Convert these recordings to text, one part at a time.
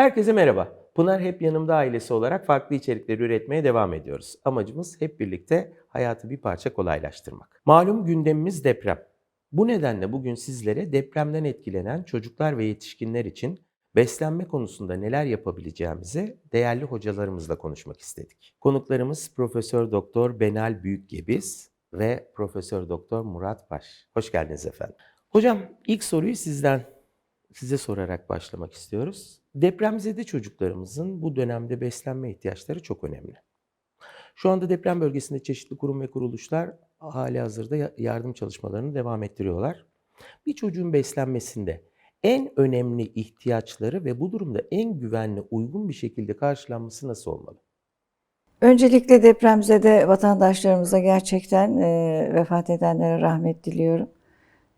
Herkese merhaba. Pınar Hep Yanımda ailesi olarak farklı içerikler üretmeye devam ediyoruz. Amacımız hep birlikte hayatı bir parça kolaylaştırmak. Malum gündemimiz deprem. Bu nedenle bugün sizlere depremden etkilenen çocuklar ve yetişkinler için beslenme konusunda neler yapabileceğimizi değerli hocalarımızla konuşmak istedik. Konuklarımız Profesör Doktor Benal Büyükgebiz ve Profesör Doktor Murat Baş. Hoş geldiniz efendim. Hocam ilk soruyu sizden size sorarak başlamak istiyoruz. Depremzede çocuklarımızın bu dönemde beslenme ihtiyaçları çok önemli. Şu anda deprem bölgesinde çeşitli kurum ve kuruluşlar hali hazırda ya- yardım çalışmalarını devam ettiriyorlar. Bir çocuğun beslenmesinde en önemli ihtiyaçları ve bu durumda en güvenli, uygun bir şekilde karşılanması nasıl olmalı? Öncelikle depremzede vatandaşlarımıza gerçekten e, vefat edenlere rahmet diliyorum.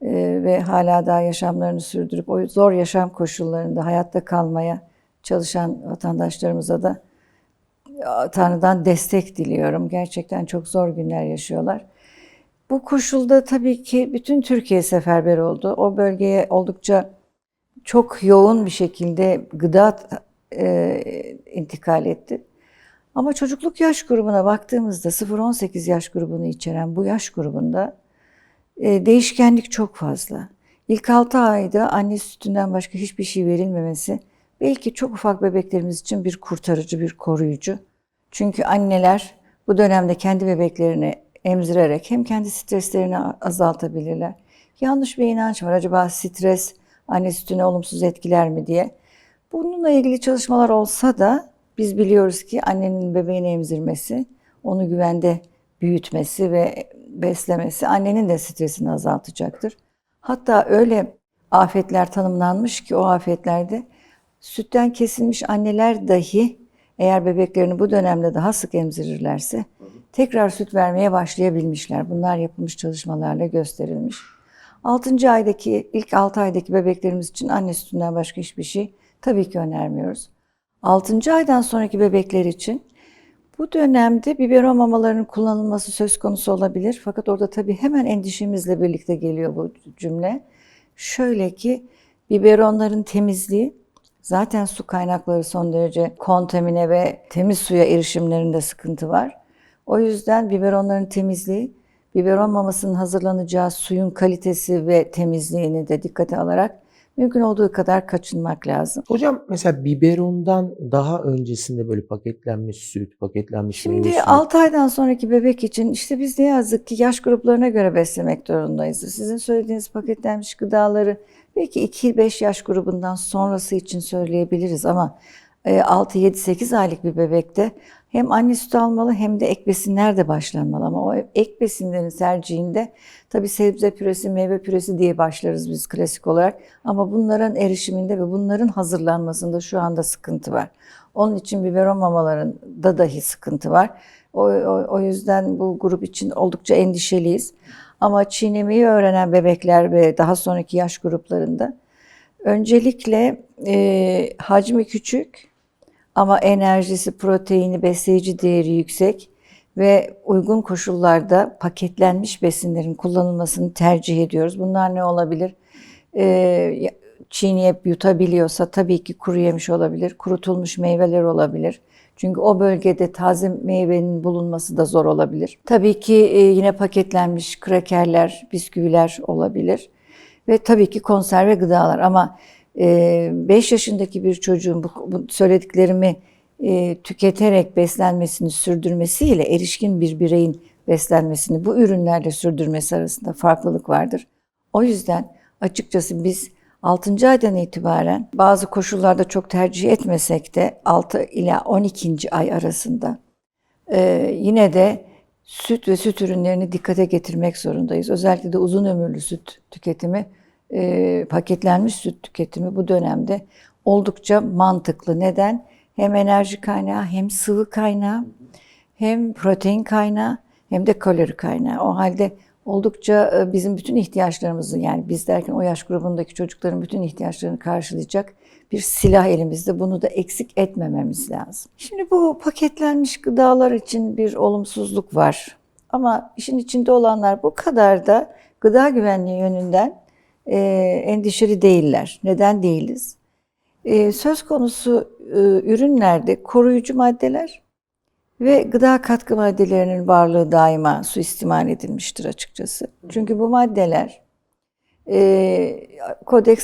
E, ve hala daha yaşamlarını sürdürüp o zor yaşam koşullarında hayatta kalmaya çalışan vatandaşlarımıza da e, Tanrı'dan destek diliyorum. Gerçekten çok zor günler yaşıyorlar. Bu koşulda tabii ki bütün Türkiye seferber oldu. O bölgeye oldukça çok yoğun bir şekilde gıda e, intikal etti. Ama çocukluk yaş grubuna baktığımızda 0-18 yaş grubunu içeren bu yaş grubunda e, değişkenlik çok fazla. İlk 6 ayda anne sütünden başka hiçbir şey verilmemesi belki çok ufak bebeklerimiz için bir kurtarıcı, bir koruyucu. Çünkü anneler bu dönemde kendi bebeklerini emzirerek hem kendi streslerini azaltabilirler. Yanlış bir inanç var. Acaba stres anne sütüne olumsuz etkiler mi diye. Bununla ilgili çalışmalar olsa da biz biliyoruz ki annenin bebeğini emzirmesi, onu güvende büyütmesi ve beslemesi annenin de stresini azaltacaktır. Hatta öyle afetler tanımlanmış ki o afetlerde sütten kesilmiş anneler dahi eğer bebeklerini bu dönemde daha sık emzirirlerse tekrar süt vermeye başlayabilmişler. Bunlar yapılmış çalışmalarla gösterilmiş. 6. aydaki, ilk 6 aydaki bebeklerimiz için anne sütünden başka hiçbir şey tabii ki önermiyoruz. 6. aydan sonraki bebekler için bu dönemde biberon mamalarının kullanılması söz konusu olabilir. Fakat orada tabii hemen endişemizle birlikte geliyor bu cümle. Şöyle ki biberonların temizliği, zaten su kaynakları son derece kontamine ve temiz suya erişimlerinde sıkıntı var. O yüzden biberonların temizliği, biberon mamasının hazırlanacağı suyun kalitesi ve temizliğini de dikkate alarak mümkün olduğu kadar kaçınmak lazım. Hocam mesela biberondan daha öncesinde böyle paketlenmiş süt, paketlenmiş Şimdi suyu. 6 aydan sonraki bebek için işte biz ne yazık ki yaş gruplarına göre beslemek zorundayız. Sizin söylediğiniz paketlenmiş gıdaları belki 2-5 yaş grubundan sonrası için söyleyebiliriz ama 6-7-8 aylık bir bebekte hem anne sütü almalı hem de ek besinler de başlanmalı. Ama o ek besinlerin tercihinde tabii sebze püresi, meyve püresi diye başlarız biz klasik olarak. Ama bunların erişiminde ve bunların hazırlanmasında şu anda sıkıntı var. Onun için biberon mamalarında dahi sıkıntı var. O, o, o yüzden bu grup için oldukça endişeliyiz. Ama çiğnemeyi öğrenen bebekler ve daha sonraki yaş gruplarında öncelikle e, hacmi küçük ama enerjisi, proteini, besleyici değeri yüksek ve uygun koşullarda paketlenmiş besinlerin kullanılmasını tercih ediyoruz. Bunlar ne olabilir? Ee, çiğneyip yutabiliyorsa tabii ki kuru yemiş olabilir, kurutulmuş meyveler olabilir. Çünkü o bölgede taze meyvenin bulunması da zor olabilir. Tabii ki e, yine paketlenmiş krakerler, bisküviler olabilir. Ve tabii ki konserve gıdalar ama 5 yaşındaki bir çocuğun bu, bu söylediklerimi e, tüketerek beslenmesini sürdürmesiyle erişkin bir bireyin beslenmesini bu ürünlerle sürdürmesi arasında farklılık vardır. O yüzden açıkçası biz 6. aydan itibaren bazı koşullarda çok tercih etmesek de 6 ila 12. ay arasında e, yine de süt ve süt ürünlerini dikkate getirmek zorundayız. Özellikle de uzun ömürlü süt tüketimi e, paketlenmiş süt tüketimi bu dönemde oldukça mantıklı. Neden? Hem enerji kaynağı, hem sıvı kaynağı, hem protein kaynağı, hem de kalori kaynağı. O halde oldukça e, bizim bütün ihtiyaçlarımızı yani biz derken o yaş grubundaki çocukların bütün ihtiyaçlarını karşılayacak bir silah elimizde. Bunu da eksik etmememiz lazım. Şimdi bu paketlenmiş gıdalar için bir olumsuzluk var. Ama işin içinde olanlar bu kadar da gıda güvenliği yönünden e, endişeli değiller. Neden değiliz? Ee, söz konusu e, ürünlerde koruyucu maddeler ve gıda katkı maddelerinin varlığı daima suistimal edilmiştir açıkçası. Çünkü bu maddeler e,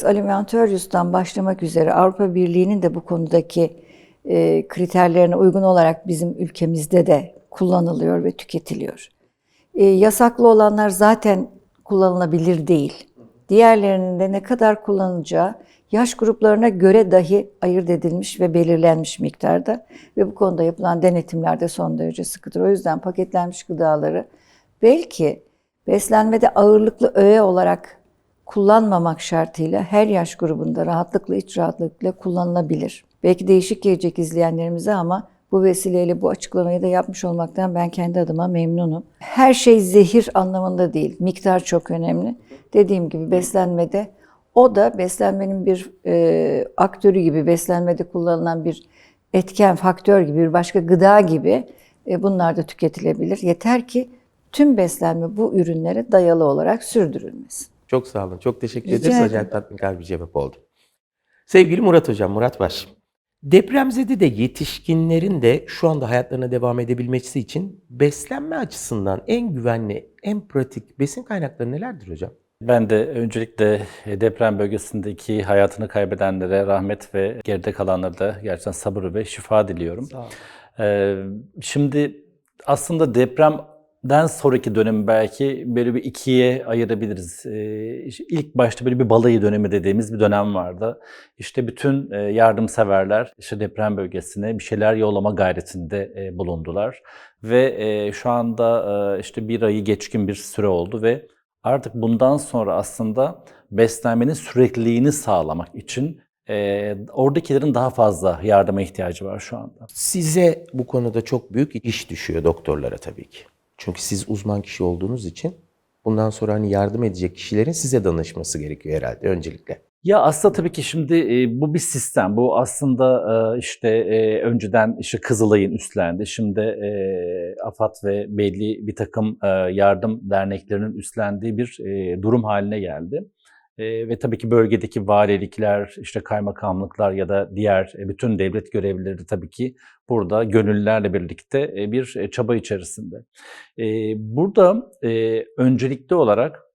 Alimentarius'tan başlamak üzere Avrupa Birliği'nin de bu konudaki e, kriterlerine uygun olarak bizim ülkemizde de kullanılıyor ve tüketiliyor. E, yasaklı olanlar zaten kullanılabilir değil. Diğerlerinin de ne kadar kullanılacağı yaş gruplarına göre dahi ayırt edilmiş ve belirlenmiş miktarda ve bu konuda yapılan denetimler de son derece sıkıdır. O yüzden paketlenmiş gıdaları belki beslenmede ağırlıklı öğe olarak kullanmamak şartıyla her yaş grubunda rahatlıkla, iç rahatlıkla kullanılabilir. Belki değişik gelecek izleyenlerimize ama bu vesileyle bu açıklamayı da yapmış olmaktan ben kendi adıma memnunum. Her şey zehir anlamında değil, miktar çok önemli. Dediğim gibi beslenmede o da beslenmenin bir e, aktörü gibi, beslenmede kullanılan bir etken, faktör gibi, bir başka gıda gibi e, bunlar da tüketilebilir. Yeter ki tüm beslenme bu ürünlere dayalı olarak sürdürülmesin. Çok sağ olun. Çok teşekkür ederiz. ederim. Acayip tatminkar bir cevap oldu. Sevgili Murat Hocam, Murat Baş. Depremzede de yetişkinlerin de şu anda hayatlarına devam edebilmesi için beslenme açısından en güvenli, en pratik besin kaynakları nelerdir hocam? Ben de öncelikle deprem bölgesindeki hayatını kaybedenlere rahmet ve geride kalanlara da gerçekten sabır ve şifa diliyorum. Sağ olun. Ee, şimdi aslında depremden sonraki dönemi belki böyle bir ikiye ayırabiliriz. Ee, ilk başta böyle bir balayı dönemi dediğimiz bir dönem vardı. İşte bütün e, yardımseverler işte deprem bölgesine bir şeyler yollama gayretinde e, bulundular. Ve e, şu anda işte bir ayı geçkin bir süre oldu ve artık bundan sonra aslında beslenmenin sürekliliğini sağlamak için oradakilerin daha fazla yardıma ihtiyacı var şu anda. Size bu konuda çok büyük iş düşüyor doktorlara tabii ki. Çünkü siz uzman kişi olduğunuz için bundan sonra hani yardım edecek kişilerin size danışması gerekiyor herhalde öncelikle. Ya aslında tabii ki şimdi e, bu bir sistem. Bu aslında e, işte e, önceden işte Kızılay'ın üstlendi. Şimdi e, AFAD ve belli bir takım e, yardım derneklerinin üstlendiği bir e, durum haline geldi. E, ve tabii ki bölgedeki valilikler, işte kaymakamlıklar ya da diğer e, bütün devlet görevlileri tabii ki burada gönüllülerle birlikte e, bir e, çaba içerisinde. E, burada e, öncelikli olarak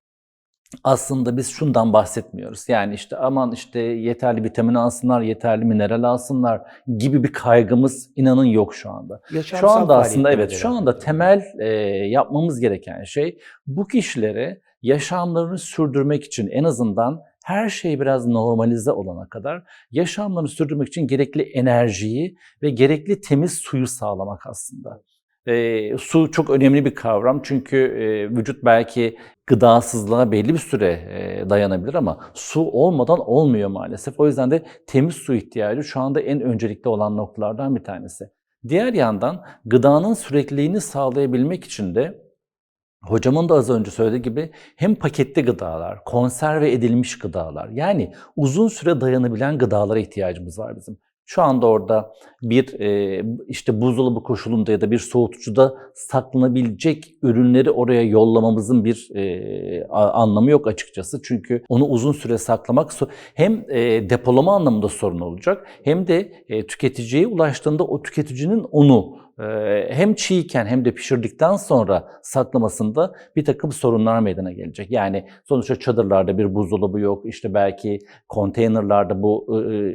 aslında biz şundan bahsetmiyoruz. Yani işte aman işte yeterli vitamin alsınlar, yeterli mineral alsınlar gibi bir kaygımız inanın yok şu anda. Şu Yaşamsal anda aslında evet şu anda temel e, yapmamız gereken şey bu kişilere yaşamlarını sürdürmek için en azından her şey biraz normalize olana kadar yaşamlarını sürdürmek için gerekli enerjiyi ve gerekli temiz suyu sağlamak aslında. E, su çok önemli bir kavram çünkü e, vücut belki gıdasızlığa belli bir süre e, dayanabilir ama su olmadan olmuyor maalesef. O yüzden de temiz su ihtiyacı şu anda en öncelikli olan noktalardan bir tanesi. Diğer yandan gıdanın sürekliliğini sağlayabilmek için de hocamın da az önce söylediği gibi hem paketli gıdalar, konserve edilmiş gıdalar yani uzun süre dayanabilen gıdalara ihtiyacımız var bizim. Şu anda orada bir e, işte buzdolabı koşulunda ya da bir soğutucuda saklanabilecek ürünleri oraya yollamamızın bir e, anlamı yok açıkçası. Çünkü onu uzun süre saklamak hem e, depolama anlamında sorun olacak hem de tüketiciye ulaştığında o tüketicinin onu hem çiğken hem de pişirdikten sonra saklamasında bir takım sorunlar meydana gelecek. Yani sonuçta çadırlarda bir buzdolabı yok, işte belki konteynerlarda bu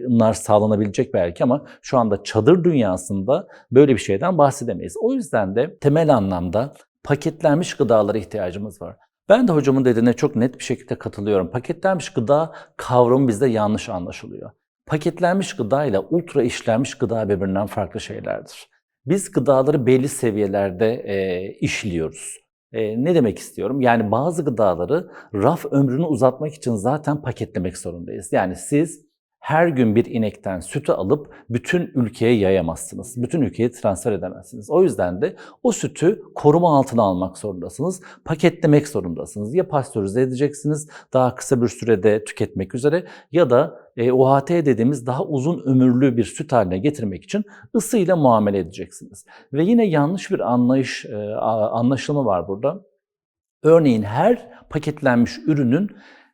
bunlar sağlanabilecek belki ama şu anda çadır dünyasında böyle bir şeyden bahsedemeyiz. O yüzden de temel anlamda paketlenmiş gıdalara ihtiyacımız var. Ben de hocamın dediğine çok net bir şekilde katılıyorum. Paketlenmiş gıda kavramı bizde yanlış anlaşılıyor. Paketlenmiş gıda ile ultra işlenmiş gıda birbirinden farklı şeylerdir. Biz gıdaları belli seviyelerde e, işliyoruz. E, ne demek istiyorum? Yani bazı gıdaları raf ömrünü uzatmak için zaten paketlemek zorundayız. Yani siz her gün bir inekten sütü alıp bütün ülkeye yayamazsınız. Bütün ülkeye transfer edemezsiniz. O yüzden de o sütü koruma altına almak zorundasınız. Paketlemek zorundasınız. Ya pastörize edeceksiniz daha kısa bir sürede tüketmek üzere ya da e, UHT dediğimiz daha uzun ömürlü bir süt haline getirmek için ısıyla muamele edeceksiniz. Ve yine yanlış bir anlayış, e, anlaşılma var burada. Örneğin her paketlenmiş ürünün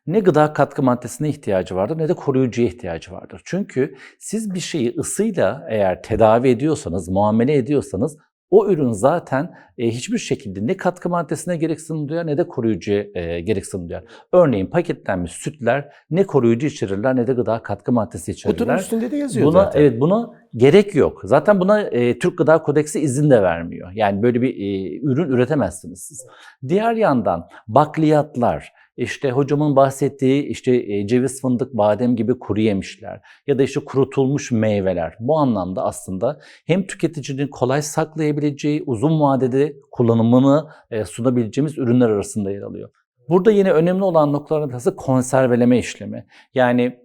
ne gıda katkı maddesine ihtiyacı vardır ne de koruyucuya ihtiyacı vardır. Çünkü siz bir şeyi ısıyla eğer tedavi ediyorsanız, muamele ediyorsanız o ürün zaten e, hiçbir şekilde ne katkı maddesine gereksinim duyar ne de koruyucuya e, gereksinim duyar. Örneğin paketlenmiş sütler ne koruyucu içerirler ne de gıda katkı maddesi Kutunun içerirler. üstünde de yazıyor Buna zaten. evet buna gerek yok. Zaten buna e, Türk Gıda Kodeksi izin de vermiyor. Yani böyle bir e, ürün üretemezsiniz siz. Diğer yandan bakliyatlar, işte hocamın bahsettiği işte e, ceviz, fındık, badem gibi kuru yemişler ya da işte kurutulmuş meyveler. Bu anlamda aslında hem tüketicinin kolay saklayabileceği, uzun vadede kullanımını e, sunabileceğimiz ürünler arasında yer alıyor. Burada yine önemli olan noktalardan birisi konserveleme işlemi. Yani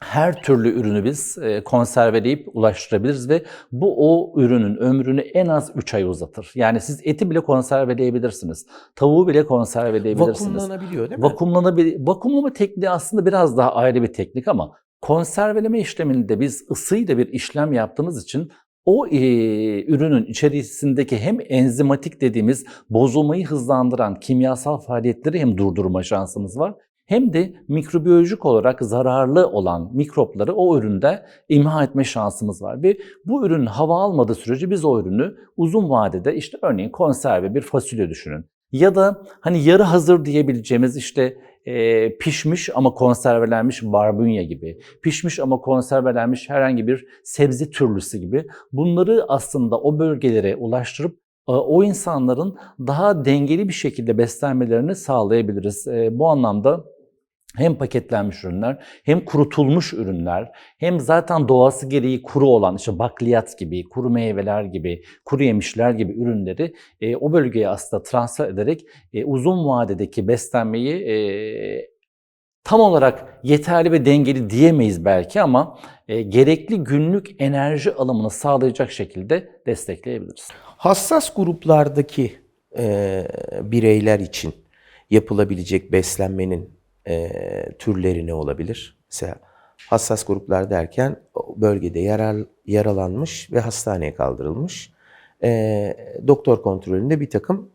her türlü ürünü biz e, konserveleyip ulaştırabiliriz ve bu o ürünün ömrünü en az 3 ay uzatır. Yani siz eti bile konserveleyebilirsiniz. Tavuğu bile konserveleyebilirsiniz. Vakumlanabiliyor değil mi? Vakumlanabilir. Vakumlama tekniği aslında biraz daha ayrı bir teknik ama konserveleme işleminde biz ısıyla bir işlem yaptığımız için o e, ürünün içerisindeki hem enzimatik dediğimiz bozulmayı hızlandıran kimyasal faaliyetleri hem durdurma şansımız var hem de mikrobiyolojik olarak zararlı olan mikropları o üründe imha etme şansımız var. Ve bu ürün hava almadığı sürece biz o ürünü uzun vadede işte örneğin konserve bir fasulye düşünün. Ya da hani yarı hazır diyebileceğimiz işte e, pişmiş ama konservelenmiş barbunya gibi, pişmiş ama konservelenmiş herhangi bir sebze türlüsü gibi bunları aslında o bölgelere ulaştırıp e, o insanların daha dengeli bir şekilde beslenmelerini sağlayabiliriz. E, Bu anlamda hem paketlenmiş ürünler, hem kurutulmuş ürünler, hem zaten doğası gereği kuru olan işte bakliyat gibi, kuru meyveler gibi, kuru yemişler gibi ürünleri e, o bölgeye aslında transfer ederek e, uzun vadedeki beslenmeyi e, tam olarak yeterli ve dengeli diyemeyiz belki ama e, gerekli günlük enerji alımını sağlayacak şekilde destekleyebiliriz. Hassas gruplardaki e, bireyler için yapılabilecek beslenmenin e, türleri ne olabilir? Mesela hassas gruplar derken bölgede yarar, yaralanmış ve hastaneye kaldırılmış. E, doktor kontrolünde bir takım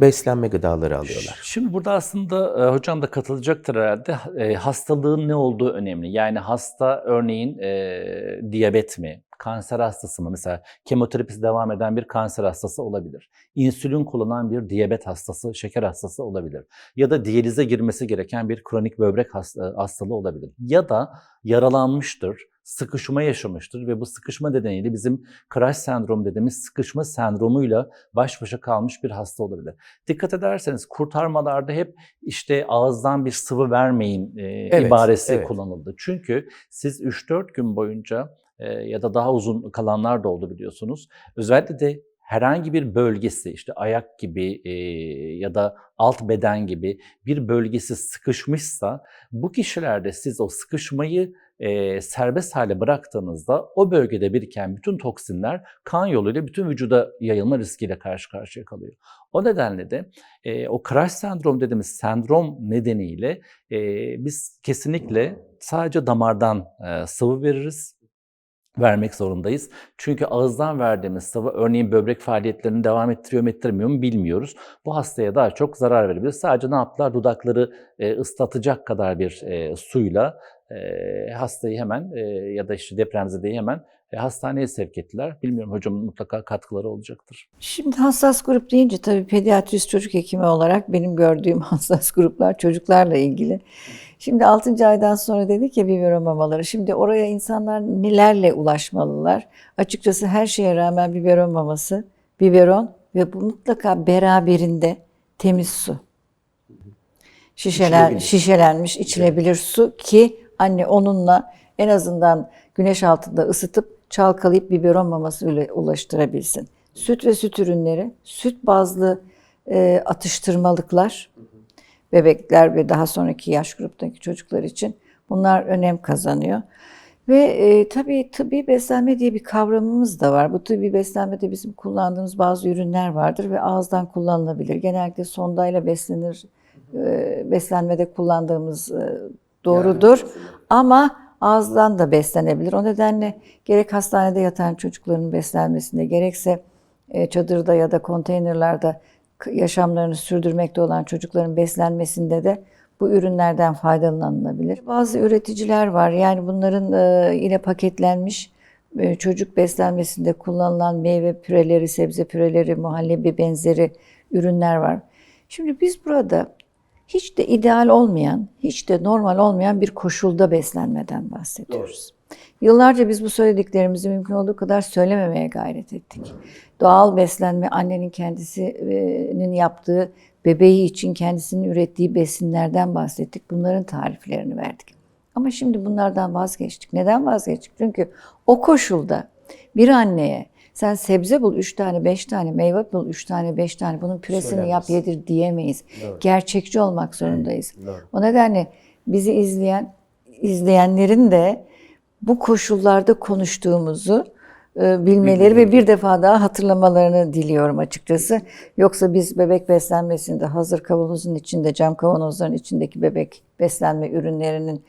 beslenme gıdaları alıyorlar. Şimdi burada aslında e, hocam da katılacaktır herhalde. E, hastalığın ne olduğu önemli. Yani hasta örneğin e, diyabet mi, kanser hastası mı? Mesela kemoterapisi devam eden bir kanser hastası olabilir. İnsülin kullanan bir diyabet hastası, şeker hastası olabilir. Ya da diyalize girmesi gereken bir kronik böbrek hasta- hastalığı olabilir. Ya da yaralanmıştır, sıkışma yaşamıştır ve bu sıkışma nedeniyle bizim crash sendromu dediğimiz sıkışma sendromuyla baş başa kalmış bir hasta olabilir. Dikkat ederseniz kurtarmalarda hep işte ağızdan bir sıvı vermeyin e, Evet, ibaresi evet. kullanıldı. Çünkü siz 3-4 gün boyunca e, ya da daha uzun kalanlar da oldu biliyorsunuz. Özellikle de herhangi bir bölgesi işte ayak gibi e, ya da alt beden gibi bir bölgesi sıkışmışsa bu kişilerde siz o sıkışmayı e, serbest hale bıraktığınızda o bölgede biriken bütün toksinler kan yoluyla bütün vücuda yayılma riskiyle karşı karşıya kalıyor. O nedenle de e, o crash sendrom dediğimiz sendrom nedeniyle e, biz kesinlikle sadece damardan e, sıvı veririz vermek zorundayız. Çünkü ağızdan verdiğimiz sıvı örneğin böbrek faaliyetlerini devam ettiriyor mu ettirmiyor mu bilmiyoruz. Bu hastaya daha çok zarar verebilir. Sadece ne yaptılar? Dudakları e, ıslatacak kadar bir e, suyla e, hastayı hemen e, ya da işte depremzedeyi hemen e, hastaneye sevk ettiler. Bilmiyorum hocamın mutlaka katkıları olacaktır. Şimdi hassas grup deyince tabii pediatrist çocuk hekimi olarak benim gördüğüm hassas gruplar çocuklarla ilgili. Şimdi 6. aydan sonra dedik ya biberon mamaları. Şimdi oraya insanlar nelerle ulaşmalılar? Açıkçası her şeye rağmen biberon maması, biberon ve bu mutlaka beraberinde temiz su. Şişelen, İçilebilir. şişelenmiş içilebilir su ki anne onunla en azından güneş altında ısıtıp çalkalayıp biberon maması ile ulaştırabilsin. Süt ve süt ürünleri, süt bazlı e, atıştırmalıklar, bebekler ve daha sonraki yaş gruptaki çocuklar için bunlar önem kazanıyor. Ve e, tabii tıbbi beslenme diye bir kavramımız da var. Bu tıbbi beslenmede bizim kullandığımız bazı ürünler vardır ve ağızdan kullanılabilir. Genellikle sondayla beslenir, e, beslenmede kullandığımız e, doğrudur. Ama ağızdan da beslenebilir. O nedenle gerek hastanede yatan çocukların beslenmesinde gerekse e, çadırda ya da konteynerlarda yaşamlarını sürdürmekte olan çocukların beslenmesinde de bu ürünlerden faydalanılabilir. Bazı üreticiler var yani bunların e, yine paketlenmiş e, çocuk beslenmesinde kullanılan meyve püreleri, sebze püreleri, muhallebi benzeri ürünler var. Şimdi biz burada hiç de ideal olmayan, hiç de normal olmayan bir koşulda beslenmeden bahsediyoruz. Yıllarca biz bu söylediklerimizi mümkün olduğu kadar söylememeye gayret ettik. Doğal beslenme, annenin kendisinin yaptığı, bebeği için kendisinin ürettiği besinlerden bahsettik. Bunların tariflerini verdik. Ama şimdi bunlardan vazgeçtik. Neden vazgeçtik? Çünkü o koşulda bir anneye sen sebze bul 3 tane 5 tane, meyve bul 3 tane 5 tane bunun püresini yap yedir diyemeyiz. Doğru. Gerçekçi olmak zorundayız. Doğru. O nedenle bizi izleyen izleyenlerin de bu koşullarda konuştuğumuzu e, bilmeleri ve bir defa daha hatırlamalarını diliyorum açıkçası. Yoksa biz bebek beslenmesinde hazır kavanozun içinde, cam kavanozların içindeki bebek beslenme ürünlerinin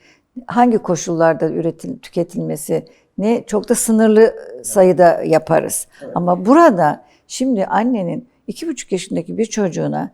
hangi koşullarda üretil, tüketilmesi ne çok da sınırlı sayıda yaparız. Ama burada şimdi annenin iki buçuk yaşındaki bir çocuğuna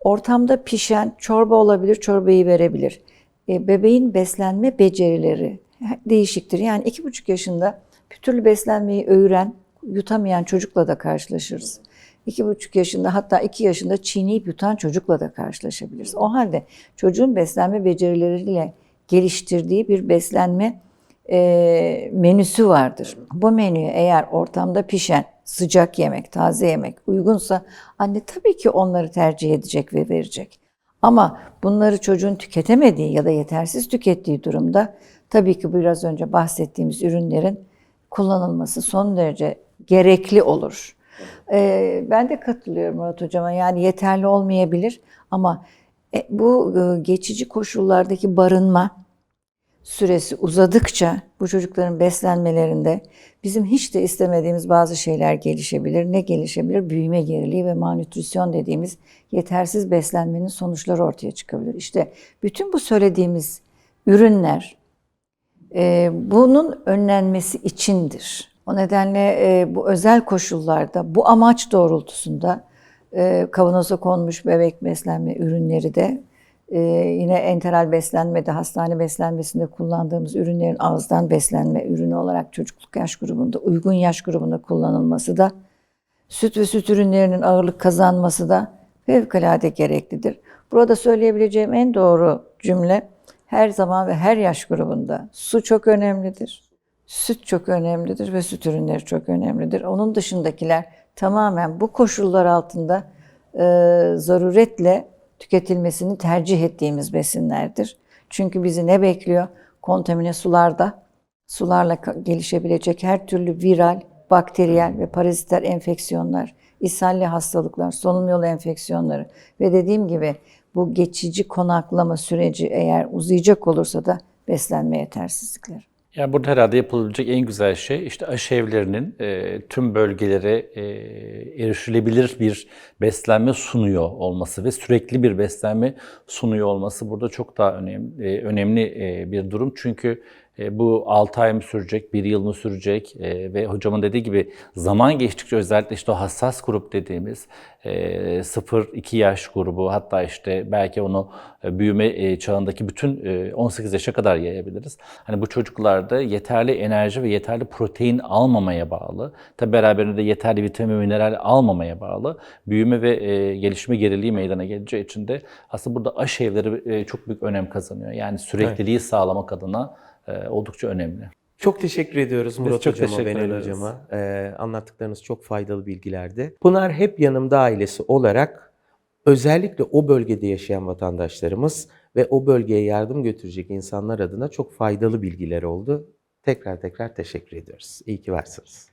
ortamda pişen çorba olabilir, çorbayı verebilir. E, bebeğin beslenme becerileri değişiktir. Yani iki buçuk yaşında bir türlü beslenmeyi öğren, yutamayan çocukla da karşılaşırız. İki buçuk yaşında hatta iki yaşında çiğneyip yutan çocukla da karşılaşabiliriz. O halde çocuğun beslenme becerileriyle geliştirdiği bir beslenme e, menüsü vardır. Bu menüye eğer ortamda pişen sıcak yemek, taze yemek uygunsa anne tabii ki onları tercih edecek ve verecek. Ama bunları çocuğun tüketemediği ya da yetersiz tükettiği durumda tabii ki biraz önce bahsettiğimiz ürünlerin kullanılması son derece gerekli olur. Ee, ben de katılıyorum Murat Hocam'a. Yani yeterli olmayabilir ama e, bu e, geçici koşullardaki barınma süresi uzadıkça bu çocukların beslenmelerinde bizim hiç de istemediğimiz bazı şeyler gelişebilir. Ne gelişebilir? Büyüme geriliği ve malnütrisyon dediğimiz yetersiz beslenmenin sonuçları ortaya çıkabilir. İşte bütün bu söylediğimiz ürünler e, bunun önlenmesi içindir. O nedenle e, bu özel koşullarda, bu amaç doğrultusunda e, kavanoza konmuş bebek beslenme ürünleri de e, yine enteral beslenmede, hastane beslenmesinde kullandığımız ürünlerin ağızdan beslenme ürünü olarak çocukluk yaş grubunda, uygun yaş grubunda kullanılması da süt ve süt ürünlerinin ağırlık kazanması da fevkalade gereklidir. Burada söyleyebileceğim en doğru cümle her zaman ve her yaş grubunda su çok önemlidir. Süt çok önemlidir ve süt ürünleri çok önemlidir. Onun dışındakiler tamamen bu koşullar altında e, zaruretle tüketilmesini tercih ettiğimiz besinlerdir. Çünkü bizi ne bekliyor? Kontamine sularda, sularla gelişebilecek her türlü viral, bakteriyel ve paraziter enfeksiyonlar, ishalli hastalıklar, solunum yolu enfeksiyonları ve dediğim gibi bu geçici konaklama süreci eğer uzayacak olursa da beslenme yetersizlikler. Yani burada herhalde yapılabilecek en güzel şey işte aşevlerinin e, tüm bölgelere e, erişilebilir bir beslenme sunuyor olması ve sürekli bir beslenme sunuyor olması burada çok daha önemli, e, önemli e, bir durum. Çünkü bu 6 ay mı sürecek, 1 yıl mı sürecek e, ve hocamın dediği gibi zaman geçtikçe özellikle işte o hassas grup dediğimiz e, 0-2 yaş grubu hatta işte belki onu e, büyüme e, çağındaki bütün e, 18 yaşa kadar yayabiliriz. Hani bu çocuklarda yeterli enerji ve yeterli protein almamaya bağlı, tabi beraberinde de yeterli vitamin ve mineral almamaya bağlı büyüme ve e, gelişme geriliği meydana geleceği için de aslında burada aş evleri e, çok büyük önem kazanıyor. Yani sürekliliği sağlamak adına e, oldukça önemli. Çok teşekkür ediyoruz Murat çok Hocam'a, teşekkür Benel. Hocam'a. Ee, anlattıklarınız çok faydalı bilgilerdi. Pınar Hep Yanımda ailesi olarak özellikle o bölgede yaşayan vatandaşlarımız ve o bölgeye yardım götürecek insanlar adına çok faydalı bilgiler oldu. Tekrar tekrar teşekkür ediyoruz. İyi ki varsınız.